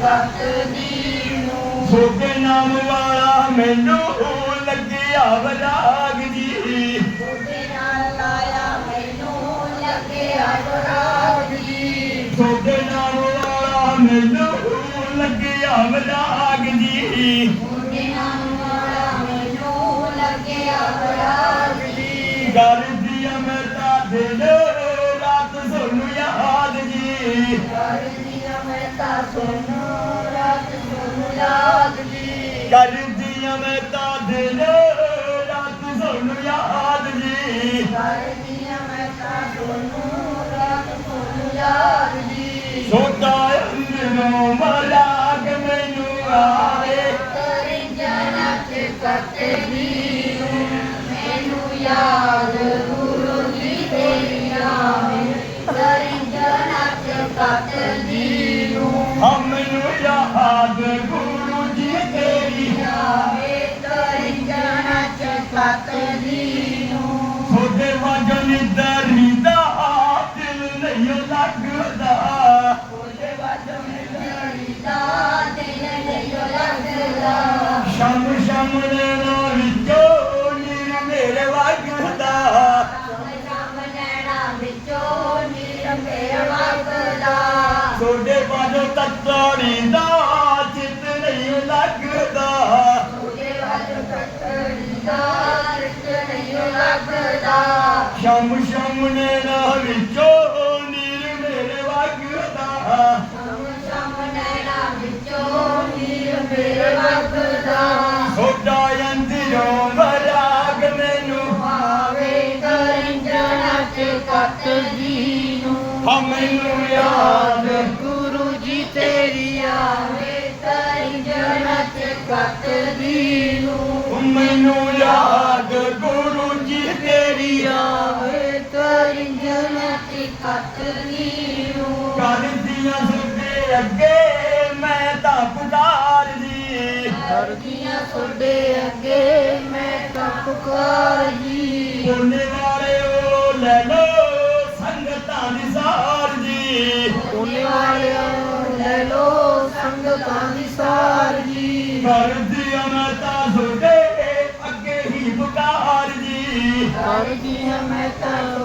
ਕੱਤ ਦੀਨੂ ਸੋਕੇ ਨਾਮ ਵਾਲਾ ਮੈਨੂੰ ਲੱਗਿਆ ਵਰਾਗ ਜੀ। ਉਹਦੇ ਨਾਲ ਲਾਇਆ ਮੈਨੂੰ ਲੱਗਿਆ ਬਰਾਗ ਜੀ ਸੋਕੇ ਨਾਮ ਵਾਲਾ ਮੈਨੂੰ ਲੱਗਿਆ ਵਰਾਗ ਜੀ। ਉਹਦੇ ਨਾਲ ਵਾਲਾ ਮੈਨੂੰ ਲੱਗਿਆ ਬਰਾਗ ਜੀ ਕਰਦੀ ਮੈਂ ਤਾਂ ਦਿਨ ਰਾਤ ਸੁਣ ਯਾਦ ਜੀ। ਕਰਦੀ ਮੈਂ ਤਾਂ ਸੁਣੋ ਰਾਤ ਸੁਣ ਲਾਗ ਜੀ ਕਰਦੀ ਮੈਂ ਤਾਂ ਦਿਨ ਰਾਤ ਸੁਣ ਯਾਦ ਜੀ ਕਰਦੀ ਮੈਂ ਤਾਂ ਸੁਣੋ ਰਾਤ ਸੁਣ ਲਾਗ ਜੀ ਸੋਤਾ ਅੰਦਰੋਂ ਮਲਾਕ ਮੈਨੂੰ ਆਵੇ। ਤੇਰੀ ਜਨਤ ਕੱਤ ਦੀਨੂ ਮੈਨੂੰ ਯਾਦ ਗੁਰੂ ਜੀ ਤੇਰੀ ਆਵੇ ਤੇਰੀ ਜਨਤ ਕੱਤ ਦੀਨੂ ਹਮ ਨੂੰ ਯਾਦ ਗੁਰੂ ਜੀ ਤੇਰੀ ਆਵੇ ਤੇਰੀ ਜਨਤ ਕੱਤ ਦੀਨੂ ਸੋਦੇ ਵਜਨ ਦਰੀਦਾ ਦਿਲ ਨਹੀਂ ਲੱਗਦਾ ਉਹਦੇ ਵਾਜੋਂ ਮੇਰੀ ਦਾ ਦਿਲ ਨਹੀਂ ਲੱਗਦਾ ਸ਼ਮ ਸ਼ਮ ਦੇ ਨਾ ਵਿੱਚੋਂ ਨੀਰ ਮੇਰੇ ਵਗਦਾ ਸ਼ਾਮ ਨੈਣਾ ਵਿੱਚੋਂ ਨੀਰ ਮੇਰੇ ਸ਼ਮ ਸ਼ਮ ਨੇ ਨਾ ਵਿੱਚੋਂ ਨੀਰ ਮੇਰੇ ਵਗਦਾ ਸ਼ਾਮ ਸ਼ਾਮ ਨੈਣਾ ਵਿੱਚੋਂ ਨੀਰ ਮੇਰੇ ਵਗਦਾ ਸੋਡਾ ਅੰਦਰੋਂ ਮਰਾਗ ਮੈਨੂੰ। ਆਵੇ ਕਰਿੰਜਣਾ ਚ ਕੱਟ ਦੀਨੂ ਹਮੈਨੂੰ ਯਾਦ। ਗੁਰੂ ਜੀ ਤੇਰੀ ਆਵੇ ਕਰਿੰਜਣਾ ਚ ਕੱਟ ਦੀਨੂ ਮੈਨੂੰ ਯਾਦ। ਗੁਰੂ ਚ ਕੱਟ ਦੀਨੂ ਕਰਦੀਆਂ ਸੁਦੇ ਅੱਗੇ ਮੈਂ ਤਾਂ ਪੁਕਾਰ ਜੀ। ਕਰਦੀਆਂ ਤੁਹਾਡੇ ਅੱਗੇ ਮੈਂ ਤਾਂ ਪੁਕਾਰ ਜੀ। ਬੋਲੇ ਵਾਲੇ ਉਹ ਲੈ ਲੋ ਸੰਗਤਾਂ ਦੀ ਸਾਰ ਜੀ। ਉਹਨੇ ਵਾਲਿਓ ਲੈ ਲੋ ਸੰਗਤਾਂ ਦੀ ਸਾਰ ਜੀ। ਕਰਦੀਆਂ ਮੈਂ ਤਾਂ ਸੁਦੇ ਅੱਗੇ ਹੀ ਪੁਕਾਰ ਜੀ। ਕਰਦੀਆਂ ਮੈਂ ਤਾਂ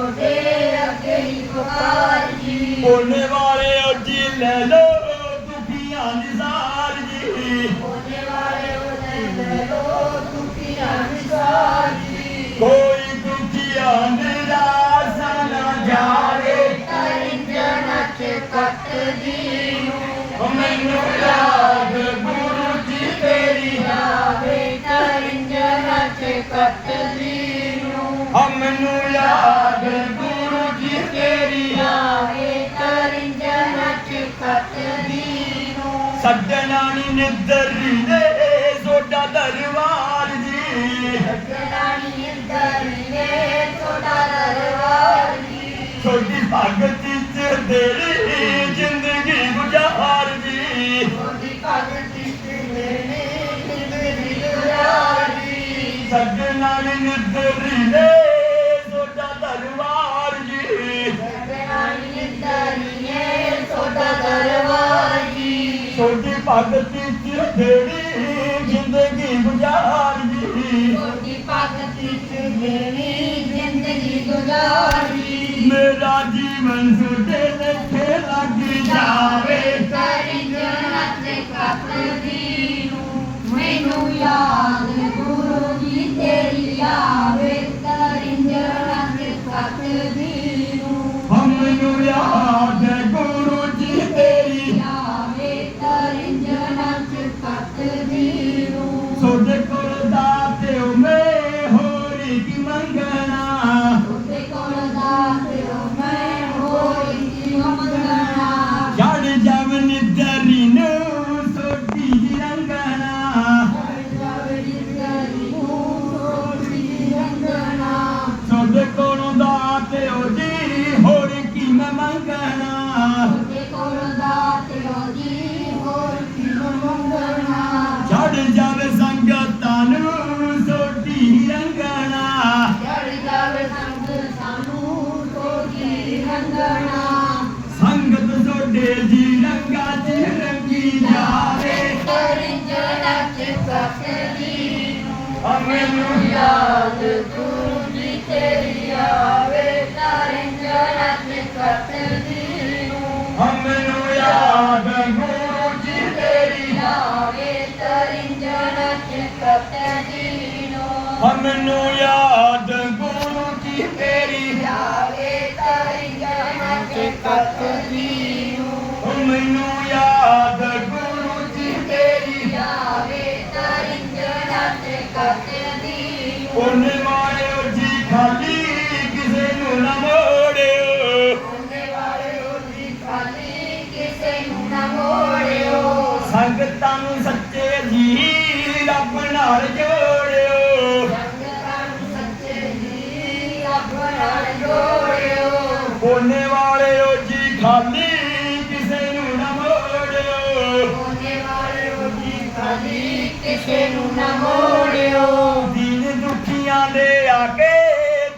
ਸੱਜਣਾ ਨੀ ਨਿੱਦਰੀ ਨੇ ਸੋਡਾ ਦਰਬਾਰ ਜੀ। ਜਨਾਨੀ ਦਰਨੇ ਤੁਹਾਡਾ ਦਰਬਾਰ ਜੀ। ਛੋਟੀ ਭਗਤ ਚ ਤੇਰੀ ਜ਼ਿੰਦਗੀ ਗੁਜ਼ਾਰ ਭਗਤ ਨੇ ਜ਼ਿੰਦਗੀ ਗੁਜ਼ਾਰੀ ਸੱਜਣਾ ਨੀ ਨਿੱਦਰੀ ਨੇ ਸੋਡਾ ਦਰਬਾਰ ਜੀ। ਜਨਾਨੀ ਦਰਨੇ ਤੁਹਾਡਾ ਦਰਬਾਰ ਜੀ। ਛੋਟੀ ਭਗਤ ਤੇਰੀ ਜ਼ਿੰਦਗੀ ਗੁਜ਼ਾਰ ਜੀ ਉਹਦੀ ਭਗਤ ਨੇ ਜ਼ਿੰਦਗੀ ਗੁਜ਼ਾਰੀ ਮੇਰਾ ਜੀਵਨ ਸੁਦੇ ਹੋਰੀ ਮੰਗਣਾ ਉਹਦੇ ਕੋਲ ਦਾਤਿਓ ਮੈਂ ਹੋਈ ਜੀ ਮੰਗਣਾ ਜੜ ਜਵਨ ਦਰੀ ਨੂੰ ਸੋਡੀ ਦੀ ਰੰਗਣਾ ਸੋਡੇ ਕੋਲ ਦਾਤੇ ਹੋ ਜੀ ਹੋਰੀ ਕੀ ਮੈਂ ਮੰਗਣਾ ਮੈਨੂੰ ਯਾਦ ਗੁਰੂ ਜੀ ਤੇਰੀ ਆਵੇ। ਤਰਿੰਜਣਾ ਤੇ ਕੱਟਦੀ ਨੂੰ। ਮੈਨੂੰ ਯਾਦ ਗੁਰੂ ਜੀ ਤੇਰੀ। ਆਵੇ। ਤਰਿੰਜਣਾ ਤੇ ਕੱਟਦੀ ਨੂੰ। ਮੈਨੂੰ ਯਾਦ ਗੁਰੂ ਜੀ ਤੇਰੀ। ਆਵੇ ਕੱਟਦੀ ਨੂੰ ਮੈਨੂੰ ਯਾਦ ਗੁਰੂ ਜੀ ਤੇਰੀ। ਆਵੇ ਤਰਿੰਜਣਾ ਤੇ ਕੱਟਦੀ ਨੂੰ ਉਹਨੇ ਮਾਰਿਓ ਜੀ ਖਾਲੀ ਕਿਸੇ ਨੂੰ ਨਾ ਮੋੜਿਓ। ਉਹਨੇ ਵਾਲੇ ਉਹਦੀ ਖਾਲੀ ਕਿਸੇ ਨੂੰ ਨਾ ਮੋੜਿਓ। ਸੰਗਤਾਂ ਨੂੰ ਸੱਚੇ ਜੀ ਰੱਬ ਨਾਲ ਜੋੜਿਓ। ਕਿਸੇ ਨੂੰ ਨਾ ਮੋੜਿਓ। ਦੀਨ ਦੁਖੀਆਂ ਦੇ ਆ ਕੇ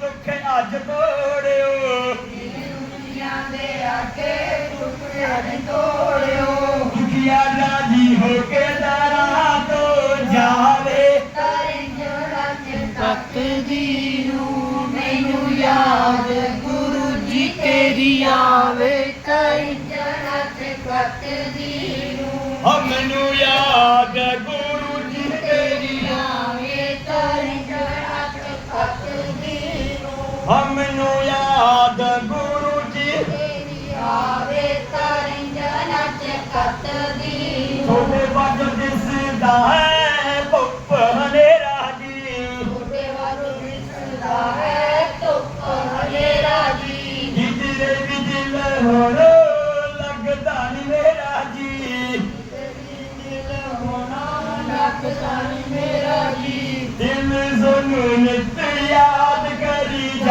ਦੁੱਖ ਅੱਜ ਤੋੜਿਓ। ਦੁਨੀਆਂ ਦੇ ਆਕੇ ਟੁਕੜਿਆਂ ਨੇ ਤੋੜਿਓ। ਦੁਖੀਆ ਰਾਜੀ ਹੋ ਕੇ ਦਰਾਂ ਤੋਂ ਜਾਵੇ। ਤਾਰੇ ਜੋੜਾ ਚ ਤੱਕਦੀ ਨੂੰ ਮੈਨੂੰ ਯਾਦ ਗੁਰੂ ਜੀ ਤੇਰੀ ਆਵੇ। ਤਾਰੇ ਜੋੜਾ ਚ ਤੱਕਦੀ ਨੂੰ ਓ ਮੈਨੂੰ ਯਾਦ ਗੁਰੂ ਤੱਕਦੀ ਨੂੰ ਯਾਦ ਗੁਰੂ ਜੀ। ਤੇਰੀ ਆਵੇ ਤਾਰੇ ਜੋੜਾ ਚ ਤੱਕਦੀ ਨੂੰ ਛੋਟੇ ਵੱਜ ਦਿਸਦਾ ਹੈ ਪੁੱਪ ਹਨੇਰਾ ਜੀ ਉਹਦੇ ਵੱਲ ਦਿਸਦਾ ਹੈ ਧੁੱਪ ਹਨੇਰਾ ਜੀ। ਜਿੱਦਰੇ ਵੀ ਦਿਲ ਹੁਣ ਲੱਗਦਾ ਨੀ ਮੇਰਾ ਜੀ। ਦਿਲ ਹੋਣਾ ਲੱਗਦਾ ਨੀ ਮੇਰਾ ਜੀ। ਦਿਲ ਸੁਨੂੰ ਨਿਤ ਯਾਦ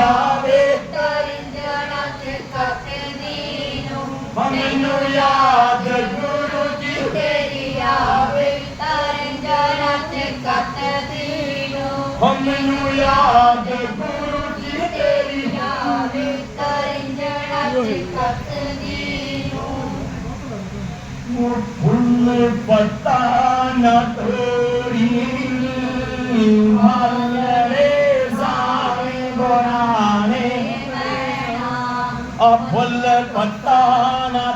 ਕਰੀ ਜਾਵੇ ਤਰਿੰਜਣਾ ਤੇ ਕੱਟਦੀ ਨੂੰ ਮੈਨੂੰ ਯਾਦ ਗੁਰੂ ਜੀ ਤੇਰੀ ਆਵੇ ਤਰਿੰਜਣਾ ਤੇ ਕੱਟਦੀ ਨੂੰ ਮੈਨੂੰ ਯਾਦ ਗੁਰੂ ਜੀ ਤੇਰੀ ਆਵੇ ਤਰਿੰਜਣਾ ਤੇ ਕੱਟਦੀ ਨੂੰ ਫੁੱਲ ਪਤਾ ਨਾ ਤੋਰੀ। ਮਾਰੇ ਗੋਰਾਣੇ ਮੈਣਾ ਆ ਫੁੱਲ ਪਤਾ ਨਾ